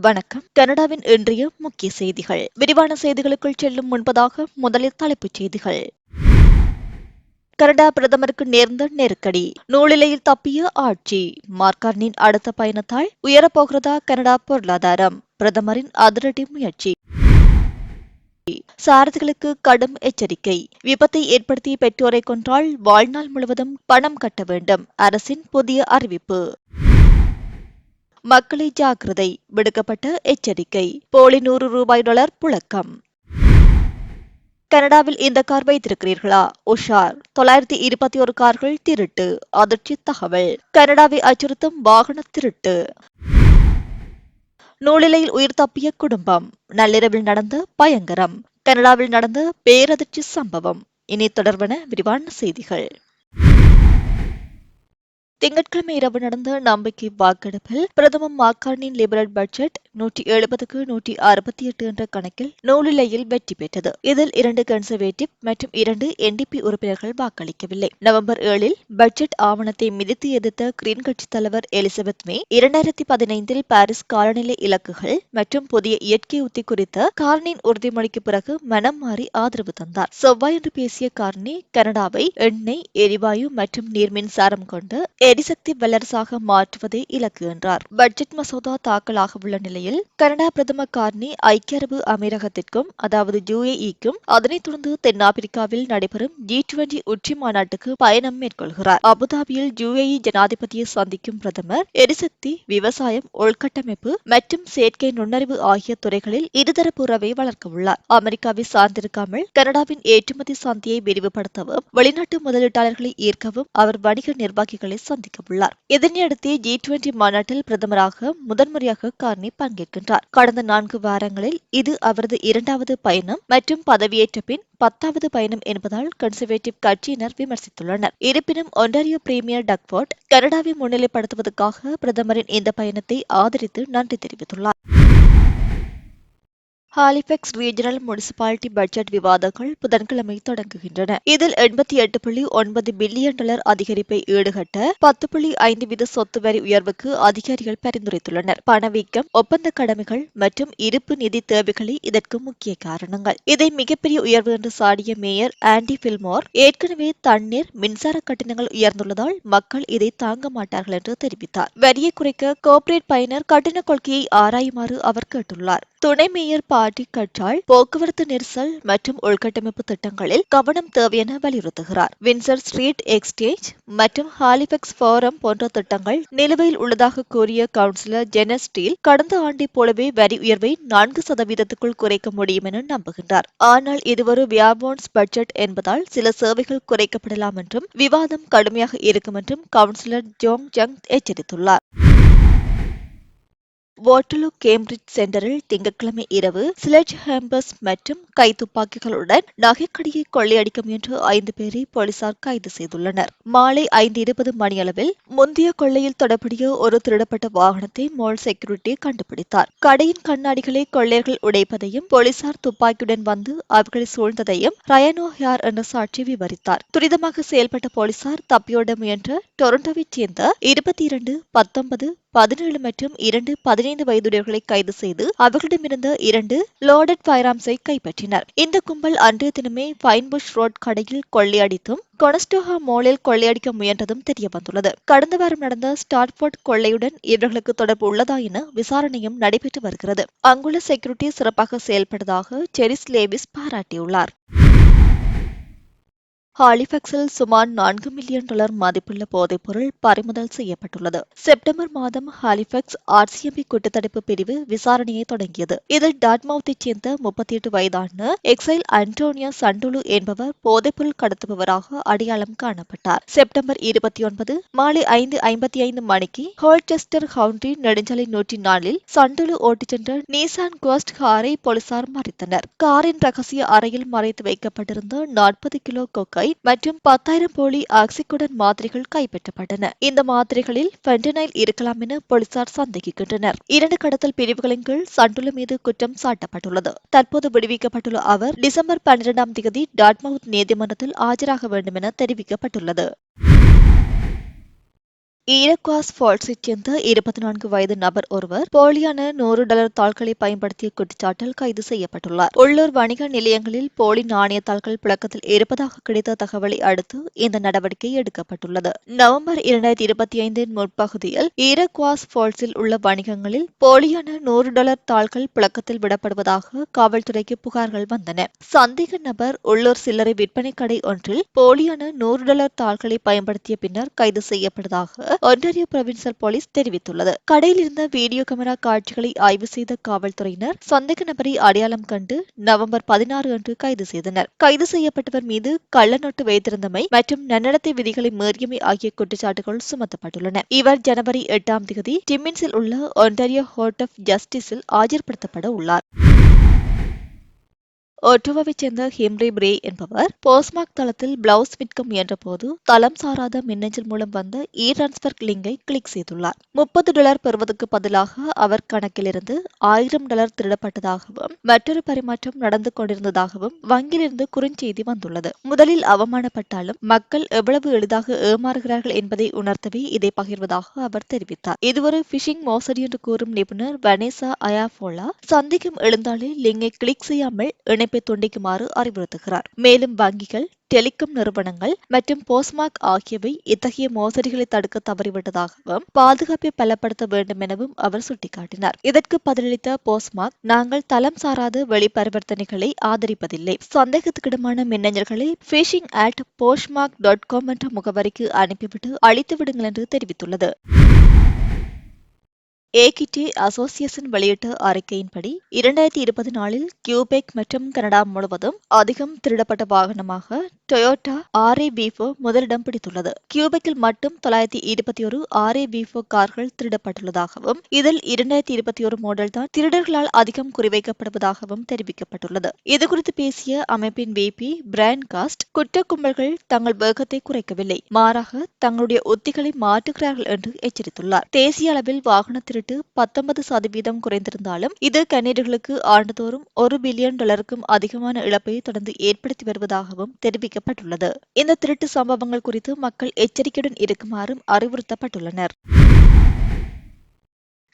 வணக்கம். கனடாவின் இன்றைய முக்கிய செய்திகள். விரிவான செய்திகளுக்குள் செல்லும் முன்பதாக முதலில் தலைப்புச் செய்திகள். கனடா பிரதமருக்கு நேர்ந்த நெருக்கடி. நூலிலையில் தப்பிய ஆட்சி. மார்கார்னின் அடுத்த பயணத்தால் உயரப்போகிறதா கனடா பொருளாதாரம்? பிரதமரின் அதிரடி முயற்சி. சாரதிகளுக்கு கடும் எச்சரிக்கை. விபத்தை ஏற்படுத்தி பெற்றோரை கொன்றால் வாழ்நாள் முழுவதும் பணம் கட்ட வேண்டும். அரசின் புதிய அறிவிப்பு. மக்களை ஜாக்கிரதை விடுக்கப்பட்ட எச்சரிக்கை. போலி நூறு ரூபாய் டாலர் புழக்கம். கனடாவில் இந்த கார் வைத்திருக்கிறீர்களா? உஷார். தொள்ளாயிரத்தி இருபத்தி ஒரு கார்கள் திருட்டு. அதிர்ச்சி தகவல். கனடாவை அச்சுறுத்தும் வாகன திருட்டு. நூலிலையில் உயிர் தப்பிய குடும்பம். நள்ளிரவில் நடந்த பயங்கரம். கனடாவில் நடந்த பேரதிர்ச்சி சம்பவம். இனி தொடர்பான விரிவான செய்திகள். திங்கட்கிழமை இரவு நடந்த நம்பிக்கை வாக்கெடுப்பில் பிரதம மாக்கானின் லிபரல் பட்ஜெட் நூற்றி எழுபதுக்கு நூற்றி அறுபத்தி எட்டு என்ற கணக்கில் நூலிலையில் வெற்றி பெற்றது. இதில் இரண்டு கன்சர்வேட்டிவ் மற்றும் இரண்டு என்டிபி உறுப்பினர்கள் வாக்களிக்கவில்லை. நவம்பர் ஏழில் பட்ஜெட் ஆவணத்தை மிதித்து எதிர்த்த கிரீன் கட்சி தலைவர் எலிசபெத் மே இரண்டாயிரத்தி பதினைந்தில் பாரிஸ் காலநிலை இலக்குகள் மற்றும் புதிய இயற்கை உத்தி குறித்த கார்னின் உறுதிமொழிக்கு பிறகு மனம் மாறி ஆதரவு தந்தார். செவ்வாயன்று பேசிய கார்னி கனடாவை எண்ணெய் எரிவாயு மற்றும் நீர் மின்சாரம் கொண்டு எரிசக்தி வல்லரசாக மாற்றுவதே இலக்கு என்றார். பட்ஜெட் மசோதா தாக்கலாக உள்ள நிலையில் கனடா பிரதமர் கார்னி ஐக்கிய அரபு அமீரகத்திற்கும் அதாவது யுஏஇக்கும் அதனைத் தொடர்ந்து தென்னாப்பிரிக்காவில் நடைபெறும் ஜி டுவெண்டி உச்சி மாநாட்டுக்கு பயணம் மேற்கொள்கிறார். அபுதாபியில் யுஏஇ ஜனாதிபதியை சந்திக்கும் பிரதமர் எரிசக்தி விவசாயம் உள்கட்டமைப்பு மற்றும் செயற்கை நுண்ணறிவு ஆகிய துறைகளில் இருதரப்பு உறவை வளர்க்க உள்ளார். அமெரிக்காவை சார்ந்திருக்காமல் கனடாவின் ஏற்றுமதி சந்தையை விரிவுபடுத்தவும் வெளிநாட்டு முதலீட்டாளர்களை ஈர்க்கவும் அவர் வணிக நிர்வாகிகளை சந்திக்க உள்ளார். இதனையடுத்து ஜி டுவெண்டி மாநாட்டில் பிரதமராக முதன்முறையாக கார்னி பங்கேற்கின்றார். கடந்த நான்கு வாரங்களில் இது அவரது இரண்டாவது பயணம் மற்றும் பதவியேற்ற பின் பத்தாவது பயணம் என்பதால் கன்சர்வேட்டிவ் கட்சியினர் விமர்சித்துள்ளனர். இருப்பினும் ஒன்டாரியோ பிரீமியர் டக்வர்ட் கனடாவை முன்னிலைப்படுத்துவதற்காக பிரதமரின் இந்த பயணத்தை ஆதரித்து நன்றி தெரிவித்துள்ளார். ஹாலிபெக்ஸ் ரீஜனல் முனிசிபாலிட்டி பட்ஜெட் விவாதங்கள் புதன்கிழமை தொடங்குகின்றன. இதில் எண்பத்தி எட்டு புள்ளி ஒன்பது பில்லியன் டாலர் அதிகரிப்பை ஈடுகட்ட பத்து புள்ளி ஐந்து வீத சொத்து வரி உயர்வுக்கு அதிகாரிகள் பரிந்துரைத்துள்ளனர். பணவீக்கம் ஒப்பந்த கடமைகள் மற்றும் இருப்பு நிதி தேவைகளே இதற்கு முக்கிய காரணங்கள். இதை மிகப்பெரிய உயர்வு என்று சாடிய மேயர் ஆண்டி பில்மோர் ஏற்கனவே தண்ணீர் மின்சார கட்டணங்கள் உயர்ந்துள்ளதால் மக்கள் இதை தாங்க மாட்டார்கள் என்று தெரிவித்தார். வரியை குறைக்க கோர்ப்பரேட் பயனர் கட்டண கொள்கையை ஆராயுமாறு அவர் கேட்டுள்ளார். துணை மேயர் பாட்டி கற்றால் போக்குவரத்து நெரிசல் மற்றும் உள்கட்டமைப்பு திட்டங்களில் கவனம் தேவை என வலியுறுத்துகிறார். வின்சர் ஸ்ட்ரீட் எக்ஸ்டேஜ் மற்றும் ஹாலிபெக்ஸ் ஃபோரம் போன்ற திட்டங்கள் நிலுவையில் உள்ளதாக கூறிய கவுன்சிலர் ஜெனஸ் ஸ்டீல் கடந்த ஆண்டை போலவே வரி உயர்வை நான்கு சதவீதத்துக்குள் குறைக்க முடியும் என நம்புகின்றார். ஆனால் இது ஒரு வியாபோன்ஸ் பட்ஜெட் என்பதால் சில சேவைகள் குறைக்கப்படலாம் என்றும் விவாதம் கடுமையாக இருக்கும் என்றும் கவுன்சிலர் ஜோங் ஜங் எச்சரித்துள்ளார். வாட்டலு கேம்பிரிட்ஜ் சென்டரில் திங்கட்கிழமை இரவு ஸ்லெட்ஜ் ஹேம்பர்ஸ் மற்றும் கைத்துப்பாக்கிகளுடன் நகைக்கடியை கொள்ளையடிக்க முயன்ற ஐந்து பேரை போலீசார் கைது செய்துள்ளனர். மாலை ஐந்து இருபது மணியளவில் முந்தைய கொள்ளையில் தொடர்புடைய ஒரு திருடப்பட்ட வாகனத்தை மால் செக்யூரிட்டி கண்டுபிடித்தார். கடையின் கண்ணாடிகளை கொள்ளையர்கள் உடைப்பதையும் போலீசார் துப்பாக்கியுடன் வந்து அவர்களை சூழ்ந்ததையும் ரயனோ ஹியார் என்ற சாட்சி விவரித்தார். துரிதமாக செயல்பட்ட போலீசார் தப்பியோட முயன்ற டொரண்டோவைச் சேர்ந்த இருபத்தி இரண்டு பத்தொன்பது பதினேழு மற்றும் இரண்டு பதினைந்து வயதுடையவர்களை கைது செய்து அவர்களிடமிருந்த இரண்டு லோடட் ஃபயராம்ஸை கைப்பற்றினர். இந்த கும்பல் அன்றைய தினமே ஃபைன்புஷ் ரோட் கடையில் கொள்ளையடித்தும் கொனஸ்டோஹா மோலில் கொள்ளையடிக்க முயன்றதும் தெரியவந்துள்ளது. கடந்த வாரம் நடந்த ஸ்டார்போர்ட் கொள்ளையுடன் இவர்களுக்கு தொடர்பு உள்ளதா என விசாரணையும் நடைபெற்று வருகிறது. அங்குள்ள செக்யூரிட்டி சிறப்பாக செயல்பட்டதாக செரிஸ் லேவிஸ் பாராட்டியுள்ளார். ஹாலிஃபெக்ஸில் சுமார் நான்கு மில்லியன் டாலர் மதிப்புள்ள போதைப்பொருள் பறிமுதல் செய்யப்பட்டுள்ளது. செப்டம்பர் மாதம் ஹாலிஃபெக்ஸ் ஆர்சிஎம்பி குற்றத்தடுப்பு பிரிவு விசாரணையை தொடங்கியது. இதில் டாட்மவுத்தைச் சேர்ந்த முப்பத்தி எட்டு வயதான எக்ஸைல் அன்டோனியா சண்டுலு என்பவர் போதைப்பொருள் கடத்துபவராக அடையாளம் காணப்பட்டார். செப்டம்பர் இருபத்தி ஒன்பது மாலை ஐந்து ஐம்பத்தி ஐந்து மணிக்கு ஹோல்செஸ்டர் ஹவுண்டி நெடுஞ்சாலை நூற்றி நாலில் சண்டுலு ஓட்டிச் சென்ற நீசான் கோஸ்ட் காரை போலீசார் மறைத்தனர். காரின் ரகசிய அறையில் மறைத்து வைக்கப்பட்டிருந்த நாற்பது கிலோ கொக்கை மற்றும் பத்தாயிரம் போலி ஆக்சிகுடன் மாத்திரைகள் கைப்பற்றப்பட்டன. இந்த மாத்திரைகளில் பென்டனைல் இருக்கலாம் என போலீசார் சந்தேகிக்கின்றனர். இரண்டு கடத்தல் பிரிவுகளின் கீழ் சண்டுல மீது குற்றம் சாட்டப்பட்டுள்ளது. தற்போது விடுவிக்கப்பட்டுள்ள அவர் டிசம்பர் பன்னிரெண்டாம் தேதி டாட்மவுத் நீதிமன்றத்தில் ஆஜராக வேண்டும் என தெரிவிக்கப்பட்டுள்ளது. ஈரக்வாஸ் ஃபால்ஸைச் சேர்ந்த இருபத்தி நான்கு வயது நபர் ஒருவர் போலியான நூறு டாலர் தாள்களை பயன்படுத்திய குற்றச்சாட்டில் கைது செய்யப்பட்டுள்ளார். உள்ளூர் வணிக நிலையங்களில் போலி நாணய தாள்கள் புழக்கத்தில் இருப்பதாக கிடைத்த தகவலை அடுத்து இந்த நடவடிக்கை எடுக்கப்பட்டுள்ளது. நவம்பர் இரண்டாயிரத்தி இருபத்தி ஐந்தின் முற்பகுதியில் ஈரக்வாஸ் ஃபால்ஸில் உள்ள வணிகங்களில் போலியான நூறு டாலர் தாள்கள் புழக்கத்தில் விடப்படுவதாக காவல்துறைக்கு புகார்கள் வந்தன. சந்தேக நபர் உள்ளூர் சில்லறை விற்பனை கடை ஒன்றில் போலியான நூறு டாலர் தாள்களை பயன்படுத்திய பின்னர் கைது செய்யப்பட்டதாக ஒன்டாரியோ புரொவின்சல் போலீஸ் தெரிவித்துள்ளது. கடையில் இருந்த வீடியோ கேமரா காட்சிகளை ஆய்வு செய்த காவல்துறையினர் சந்தேக நபரை அடையாளம் கண்டு நவம்பர் பதினாறு அன்று கைது செய்தனர். கைது செய்யப்பட்டவர் மீது கள்ள நோட்டு வைத்திருந்தமை மற்றும் நன்னடத்தை விதிகளை மீறியமை ஆகிய குற்றச்சாட்டுகள் சுமத்தப்பட்டுள்ளன. இவர் ஜனவரி எட்டாம் தேதி டிமின்ஸில் உள்ள ஒன்டாரியோ ஹோர்ட் ஆஃப் ஜஸ்டிஸில் ஆஜர்படுத்தப்பட உள்ளார். ஒட்டோவாவைச் சேர்ந்த ஹெம்ரி பிரே என்பவர் போஸ்மாக் தளத்தில் பிளவுஸ் விற்க முயன்றபோது தளம் சாராத மின்னஞ்சல் மூலம் வந்த இ டிரான்ஸ்பர் லிங்கை கிளிக் செய்துள்ளார். முப்பது டாலர் பெறுவதற்கு பதிலாக அவர் கணக்கிலிருந்து ஆயிரம் டாலர் திருடப்பட்டதாகவும் மற்றொரு பரிமாற்றம் நடந்து கொண்டிருந்ததாகவும் வங்கியிலிருந்து குறுஞ்செய்தி வந்துள்ளது. முதலில் அவமானப்பட்டாலும் மக்கள் எவ்வளவு எளிதாக ஏமாறுகிறார்கள் என்பதை உணர்த்தவே இதை பகிர்வதாக அவர் தெரிவித்தார். இது ஒரு பிஷிங் மோசடி என்று கூறும் நிபுணர் வனேசா அயாஃபோலா சந்திக்கும் எழுந்தாலே லிங்கை கிளிக் செய்யாமல் இணைப்பு துண்டிக்குமாறு அறிவுறுத்துகிறார். மேலும் வங்கிகள் டெலிகாம் நிறுவனங்கள் மற்றும் போஸ்மாக் ஆகியவை இத்தகைய மோசடிகளை தடுக்க தவறிவிட்டதாகவும் பாதுகாப்பை பலப்படுத்த வேண்டும் எனவும் அவர் சுட்டிக்காட்டினார். இதற்கு பதிலளித்த போஸ்மாக் நாங்கள் தளம் சாராத வெளி பரிவர்த்தனைகளை ஆதரிப்பதில்லை. சந்தேகத்துக்கிடமான மின்னஞ்சல்களை பிஷிங் அட் போஸ்மாக் டாட் காம் என்ற முகவரிக்கு அனுப்பிவிட்டு அழித்துவிடுங்கள் என்று தெரிவித்துள்ளது. ஏகிடி அசோசியேஷன் வெளியிட்ட அறிக்கையின்படி இரண்டாயிரத்தி இருபது நாளில் கியூபெக் மற்றும் கனடா முழுவதும் அதிகம் திருடப்பட்ட வாகனமாக டொயோட்டா ஆர்ஏ பிஃபோ முதலிடம் பிடித்துள்ளது. கியூபெக்கில் மட்டும் தொள்ளாயிரத்தி இருபத்தி ஒரு ஆர்ஏ பிஃபோ கார்கள் திருடப்பட்டுள்ளதாகவும் இதில் இரண்டாயிரத்தி இருபத்தி ஒரு மாடல் தான் திருடர்களால் அதிகம் குறிவைக்கப்படுவதாகவும் தெரிவிக்கப்பட்டுள்ளது. இதுகுறித்து பேசிய அமைப்பின் விபி பிராண்ட் காஸ்ட் குற்ற கும்பல்கள் தங்கள் வேகத்தை குறைக்கவில்லை மாறாக தங்களுடைய உத்திகளை மாற்றுகிறார்கள் என்று எச்சரித்துள்ளார். தேசிய அளவில் வாகன திருட்டு பத்தொன்பது சதவீதம் குறைந்திருந்தாலும் இது கனேடியர்களுக்கு ஆண்டுதோறும் ஒரு பில்லியன் டாலருக்கும் அதிகமான இழப்பை தொடர்ந்து ஏற்படுத்தி வருவதாகவும் தெரிவிக்கப்பட்டுள்ளது. இந்த திருட்டு சம்பவங்கள் குறித்து மக்கள் எச்சரிக்கையுடன் இருக்குமாறும் அறிவுறுத்தப்பட்டுள்ளனர்.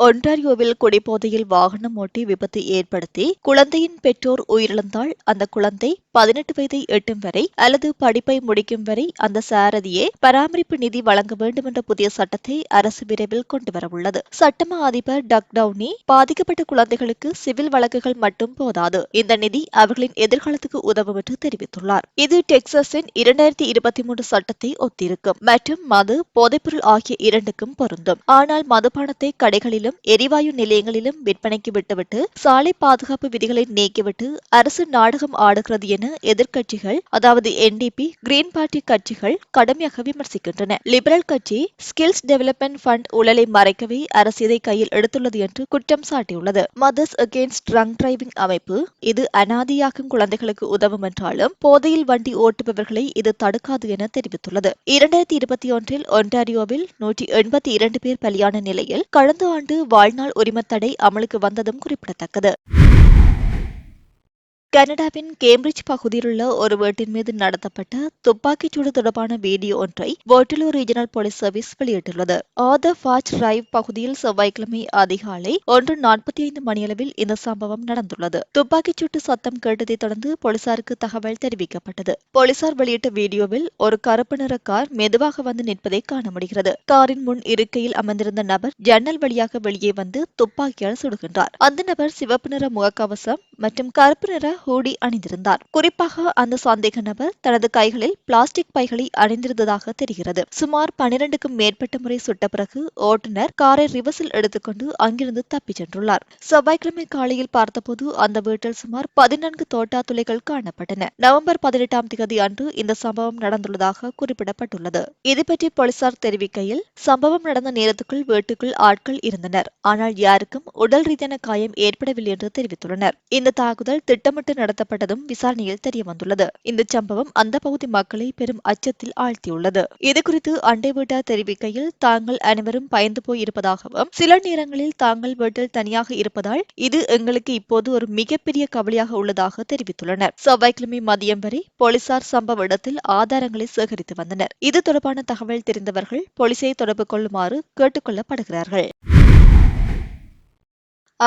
ஒன்டாரியோவில் குடிபோதையில் வாகனம் ஓட்டி விபத்து ஏற்படுத்தி குழந்தையின் பெற்றோர் உயிரிழந்தால் அந்த குழந்தை பதினெட்டு வயதை எட்டும் வரை அல்லது படிப்பை முடிக்கும் வரை அந்த சாரதியே பராமரிப்பு நிதி வழங்க வேண்டும் என்ற புதிய சட்டத்தை அரசு விரைவில் கொண்டுவரவுள்ளது சட்டமா அதிபர் டக் டவுனி பாதிக்கப்பட்ட குழந்தைகளுக்கு சிவில் வழக்குகள் மட்டும் போதாது. இந்த நிதி அவர்களின் எதிர்காலத்துக்கு உதவும் என்று தெரிவித்துள்ளார். இது டெக்சாஸின் இரண்டாயிரத்தி இருபத்தி மூன்று சட்டத்தை ஒத்திருக்கும். மற்றும் மது போதைப்பொருள் ஆகிய இரண்டுக்கும் பொருந்தும். ஆனால் மதுபானத்தை கடைகளிலும் எரிவாயு நிலையங்களிலும் விற்பனைக்கு விட்டுவிட்டு சாலை பாதுகாப்பு விதிகளை நீக்கிவிட்டு அரசு நாடகம் ஆடுகிறது என எதிர்க்கட்சிகள் அதாவது என்டிபி கிரீன் பார்ட்டி கட்சிகள் கடுமையாக விமர்சிக்கின்றன. லிபரல் கட்சி ஸ்கில்ஸ் டெவலப்மெண்ட் ஃபண்ட் ஊழலை மறைக்கவே அரசு இதை கையில் எடுத்துள்ளது என்று குற்றம் சாட்டியுள்ளது. மதர்ஸ் அகேன்ஸ்ட் ட்ரங்க் டிரைவிங் அமைப்பு இது அனாதியாகும் குழந்தைகளுக்கு உதவும் என்றாலும் போதையில் வண்டி ஓட்டுபவர்களை இது தடுக்காது என தெரிவித்துள்ளது. இரண்டாயிரத்தி இருபத்தி ஒன்றில் ஒன்டாரியோவில் நூற்றி எண்பத்தி இரண்டு பேர் பலியான நிலையில் கடந்த ஆண்டு வாழ்நாள் உரிமத்தடை அமலுக்கு வந்ததும் குறிப்பிடத்தக்கது. கனடாவின் கேம்பிரிட்ஜ் பகுதியிலுள்ள ஒரு வீட்டின் மீது நடத்தப்பட்ட துப்பாக்கிச்சூடு தொடர்பான வீடியோ ஒன்றை வாட்டலோ ரீஜனல் போலீஸ் சர்வீஸ் வெளியிட்டுள்ளது. ஆதர் ஃபாச் டிரைவ் பகுதியில் செவ்வாய்க்கிழமை அதிகாலை ஒன்று நாற்பத்தி ஐந்து மணியளவில் இந்த சம்பவம் நடந்துள்ளது. துப்பாக்கிச்சூட்டு சத்தம் கேட்டதை தொடர்ந்து போலீசாருக்கு தகவல் தெரிவிக்கப்பட்டது. போலீசார் வெளியிட்ட வீடியோவில் ஒரு கருப்பு நிற கார் மெதுவாக வந்து நிற்பதை காண முடிகிறது. காரின் முன் இருக்கையில் அமர்ந்திருந்த நபர் ஜன்னல் வழியாக வெளியே வந்து துப்பாக்கியால் சுடுகின்றார். அந்த நபர் சிவப்பு நிற முகக்கவசம் மற்றும் கருப்பு நிற ஹூடி அணிந்திருந்தார். குறிப்பாக அந்த சந்தேக நபர் தனது கைகளில் பிளாஸ்டிக் பைகளை அணிந்திருந்ததாக தெரிகிறது. சுமார் பனிரெண்டுக்கும் மேற்பட்ட முறை சுட்ட பிறகு ஓட்டுநர் காரை ரிவர்ஸில் எடுத்துக்கொண்டு அங்கிருந்து தப்பிச் சென்றுள்ளார். செவ்வாய்க்கிழமை காலையில் பார்த்தபோது அந்த வீட்டில் சுமார் பதினான்கு தோட்டா துளைகள் காணப்பட்டன. நவம்பர் பதினெட்டாம் தேதி அன்று இந்த சம்பவம் நடந்துள்ளதாக குறிப்பிடப்பட்டுள்ளது. இதுபற்றி போலீசார் தெரிவிக்கையில் சம்பவம் நடந்த நேரத்துக்குள் வீட்டுக்குள் ஆட்கள் இருந்தனர். ஆனால் யாருக்கும் உடல் ரீதியான காயம் ஏற்படவில்லை என்று தெரிவித்துள்ளனர். இந்த தாக்குதல் திட்டமிட்டு நடத்தப்பட்டதும் விசாரணையில் தெரியவந்துள்ளது. இந்த சம்பவம் அந்த பகுதி மக்களை பெரும் அச்சத்தில் ஆழ்த்தியுள்ளது. இதுகுறித்து அண்டை வீட்டார் தெரிவிக்கையில் தாங்கள் அனைவரும் பயந்து போய் இருப்பதாகவும் சில நேரங்களில் தாங்கள் வீட்டில் தனியாக இருப்பதால் இது எங்களுக்கு இப்போது ஒரு மிகப்பெரிய கவலையாக உள்ளதாக தெரிவித்துள்ளனர். செவ்வாய்க்கிழமை மதியம் வரை போலீசார் சம்பவ இடத்தில் ஆதாரங்களை சேகரித்து வந்தனர். இது தொடர்பான தகவல் தெரிந்தவர்கள் போலீசை தொடர்பு கொள்ளுமாறு கேட்டுக் கொள்ளப்படுகிறார்கள்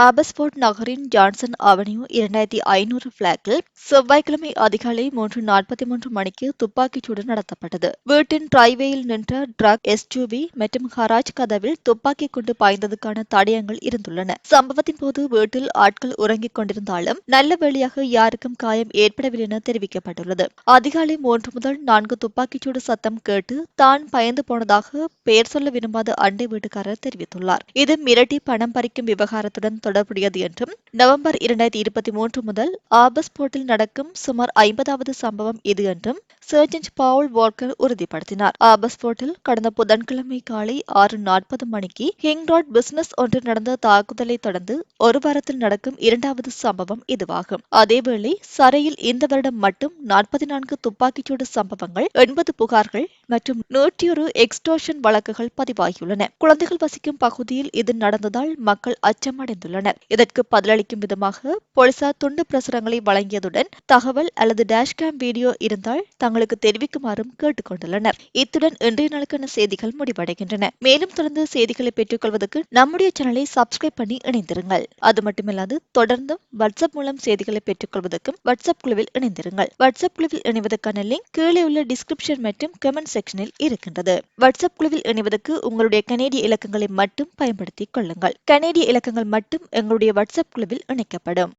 ஆபஸ்போர்ட் நகரின் ஜான்சன் அவென்யூ இரண்டாயிரத்தி ஐநூறு பிளாக்கில் செவ்வாய்க்கிழமை அதிகாலை மூன்று நாற்பத்தி மூன்று மணிக்கு துப்பாக்கிச்சூடு நடத்தப்பட்டது. வீட்டின் டிரைவேயில் நின்ற ட்ரக் எஸ்யூவி மற்றும் ஹராஜ் கதவில் துப்பாக்கி கொண்டு பாய்ந்ததுக்கான தடயங்கள் இருந்துள்ளன. சம்பவத்தின் போது வீட்டில் ஆட்கள் உறங்கிக் கொண்டிருந்தாலும் நல்ல வேளையாக யாருக்கும் காயம் ஏற்படவில்லை என தெரிவிக்கப்பட்டுள்ளது. அதிகாலை மூன்று முதல் நான்கு துப்பாக்கிச்சூடு சத்தம் கேட்டு தான் பயந்து போனதாக பெயர் சொல்ல விரும்பாத அண்டை வீட்டுக்காரர் தெரிவித்துள்ளார். இது மிரட்டி பணம் பறிக்கும் விவகாரத்துடன் தொடர்புடையது என்றும் நவம்பர் இரண்டாயிரத்தி இருபத்தி மூன்று முதல் ஆபஸ்போர்ட்டில் நடக்கும் சுமார் ஐம்பதாவது சம்பவம் இது என்றும் சர்ஜன் பவுல் வால்கர் உறுதிப்படுத்தினார். ஆபஸ்போர்ட்டில் கடந்த புதன்கிழமை காலை ஆறு நாற்பது மணிக்கு ஹிங் ரோட் பிசினஸ் ஒன்றில் நடந்த தாக்குதலை தொடர்ந்து ஒரு வாரத்தில் நடக்கும் இரண்டாவது சம்பவம் இதுவாகும். அதேவேளை சரையில் இந்த வருடம் மட்டும் நாற்பத்தி நான்கு துப்பாக்கிச்சூடு சம்பவங்கள் எண்பது புகார்கள் மற்றும் நூற்றி ஒரு எக்ஸ்டோஷன் வழக்குகள் பதிவாகியுள்ளன. குழந்தைகள் வசிக்கும் பகுதியில் இது நடந்ததால் மக்கள் அச்சமடைந்துள்ளனர். இதற்கு பதிலளிக்கும் விதமாக போலீசார் துண்டு பிரசுரங்களை வழங்கியதுடன் தகவல் அல்லது டேஷ்கேம் வீடியோ இருந்தால் தங்களுக்கு தெரிவிக்குமாறும் கேட்டுக் கொண்டுள்ளனர் இத்துடன் இன்றைய நாளுக்கான செய்திகள் முடிவடைகின்றன. மேலும் தொடர்ந்து செய்திகளை பெற்றுக் கொள்வதற்கு நம்முடைய சேனலை சப்ஸ்கிரைப் பண்ணி இணைந்திருங்கள். அது மட்டுமில்லாது தொடர்ந்தும் வாட்ஸ்அப் மூலம் செய்திகளை பெற்றுக் கொள்வதற்கும் வாட்ஸ்அப் குழுவில் இணைந்திருங்கள். வாட்ஸ்அப் குழுவில் இணைவதற்கான லிங்க் கீழே உள்ள டிஸ்கிரிப்ஷன் மற்றும் கமெண்ட் செக்ஷனில் இருக்கின்றது. வாட்ஸ்அப் குழுவில் இணைவதற்கு உங்களுடைய கனேடிய இலக்கங்களை மட்டும் பயன்படுத்திக் கொள்ளுங்கள். கனேடிய இலக்கங்கள் மட்டும் எங்களுடைய வாட்ஸ்அப் குழுவில் இணைக்கப்படும்.